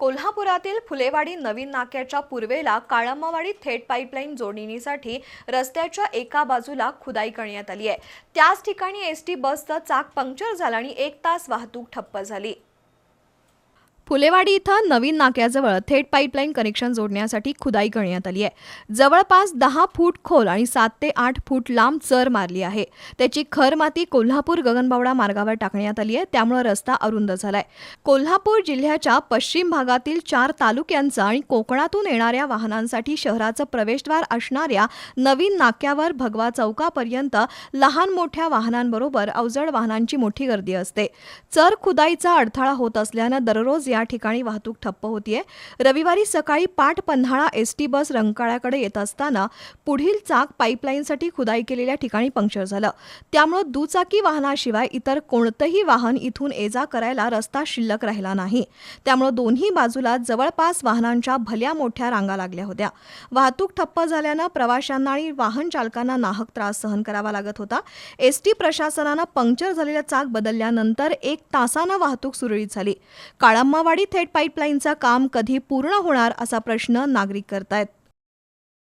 कोल्हापुरातील फुलेवाडी नवीन नाक्याच्या पूर्वेला काळंबावाडी थेट पाईपलाईन जोडणीसाठी रस्त्याच्या एका बाजूला खुदाई करण्यात आली आहे. त्याच ठिकाणी एस टी बसचं चाक पंक्चर झालं आणि एक तास वाहतूक ठप्प झाली. फुलेवाडी इथं नवीन नाक्याजवळ थेट पाईपलाईन कनेक्शन जोडण्यासाठी खुदाई करण्यात आली आहे. जवळपास दहा फूट खोल आणि सात ते आठ फूट लांब चर मारली आहे. त्याची खर माती कोल्हापूर गगनबावडा मार्गावर टाकण्यात आली आहे. त्यामुळे रस्ता अरुंद झालाय. कोल्हापूर जिल्ह्याच्या पश्चिम भागातील चार तालुक्यांचा आणि कोकणातून येणाऱ्या वाहनांसाठी शहराचं प्रवेशद्वार असणाऱ्या नवीन नाक्यावर भगवा चौकापर्यंत लहान मोठ्या वाहनांबरोबर अवजड वाहनांची मोठी गर्दी असते. चर खुदाईचा अडथळा होत असल्यानं दररोज या ठिकाणी वाहतूक ठप्प होतीये. रविवारी सकाळी पाट पन्हाळा एस टी बस रंकाळ्याकडे येत असताना पुढील चाक पाईपलाईनसाठी खुदाई केलेल्या ठिकाणी पंक्चर झालं. त्यामुळे दुचाकी वाहनाशिवाय इतर कोणतंही वाहन इथून ये जा करायला रस्ता शिल्लक राहिला नाही. त्यामुळे दोन्ही बाजूला जवळपास वाहनांच्या भल्या मोठ्या रांगा लागल्या होत्या. वाहतूक ठप्प झाल्यानं प्रवाशांना आणि वाहन चालकांना नाहक त्रास सहन करावा लागत होता. एस टी प्रशासनानं पंक्चर झालेला चाक बदलल्यानंतर एक तासानं वाहतूक सुरळीत झाली. काळंबावाडी थेट पाईपलाईनचं काम कधी पूर्ण होणार असा प्रश्न नागरिक करतायत.